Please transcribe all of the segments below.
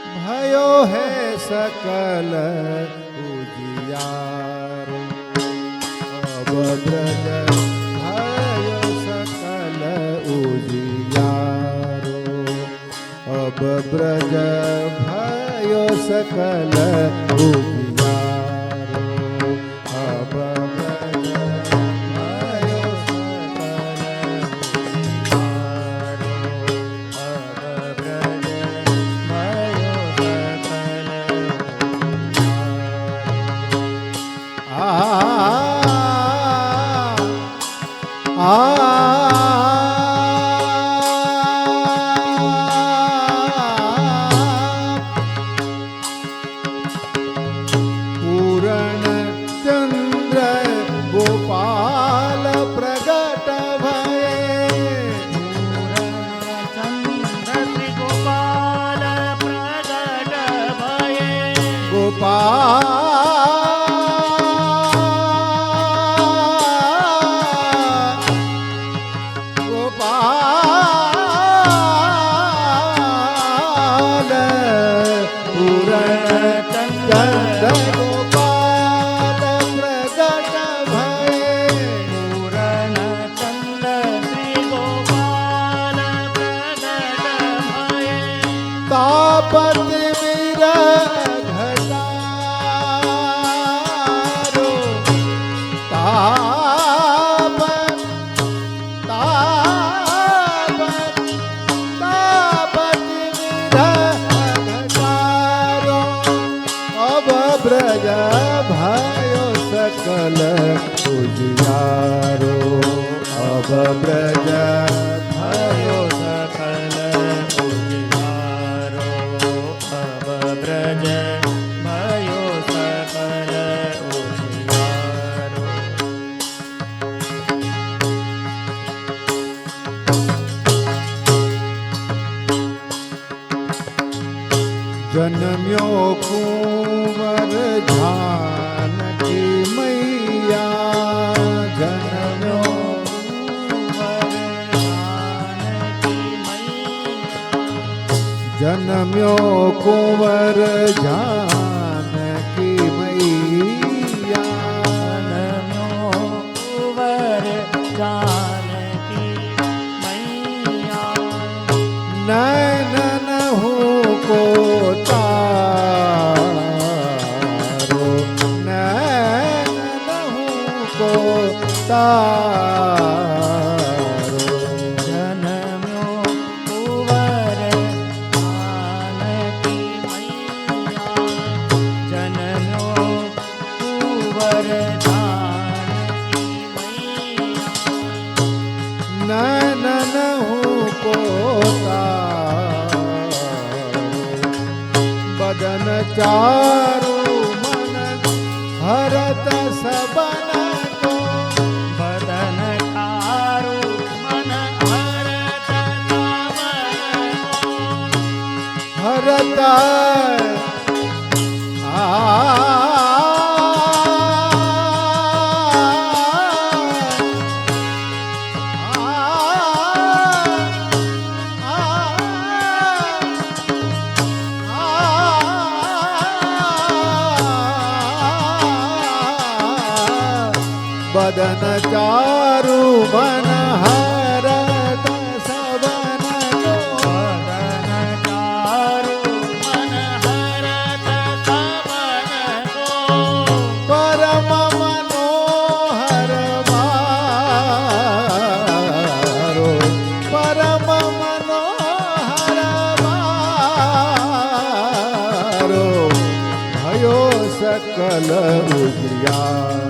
ભયો હે સકલ ઉજિયારો અભદ્રજ ભયો સકલ ઉજિયારો અભદ્રજ ભયો સકલ ઉજિયારો ભયે અબ ભાયો સકલ ઉજિયારો અબ બ્રજ જન્મ્યો કુંવર જાનકી મૈયા નયન હું કો તારો નયન હું કો બદન ચારુ મન હરત સબન કો બદન તારું મન હરત હરત બદન ચારુ મન હરત સબન કો બદન તારું મન હરત કો પરમ મનોહર મારો પરમ મનોહર મારો ભયો સકલ ઉજિયારો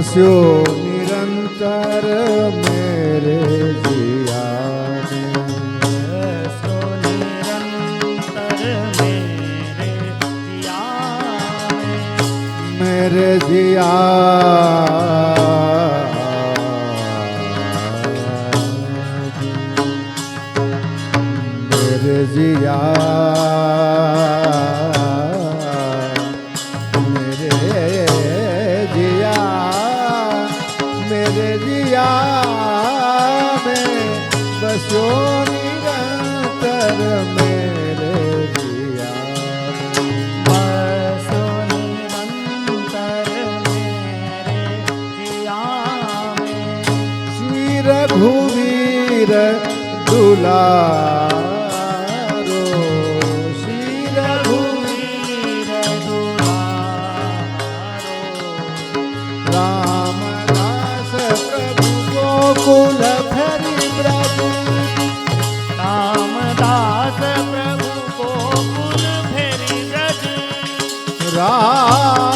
बस्यो निरंतर मेरे जिया में सो निरंतर मेरे जिया Ah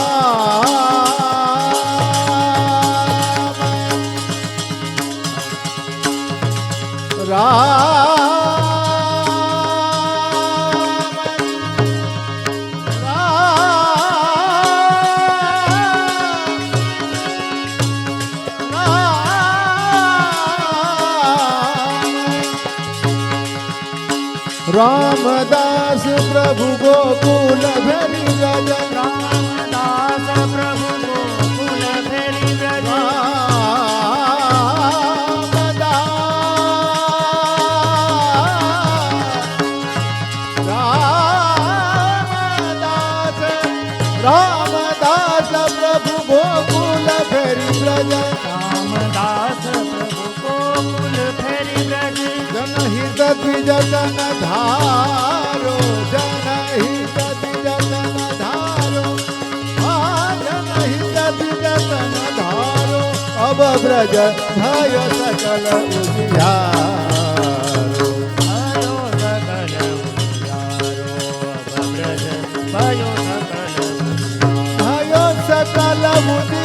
રામદાસ પ્રભુ ગોકુલ ભેરી રાજા. રામદાસ પ્રભુ ગોકુલ ભેરી રાજા. રામદાસ પ્રભુ ગોકુલ ભેરી રાજા. જતન ધારો જનહિત જતન ધારો જનહિત જતન ધારો અબ વ્રજ થાય સકલ ઉજિયારો સકલ ઉજિયારો સકલ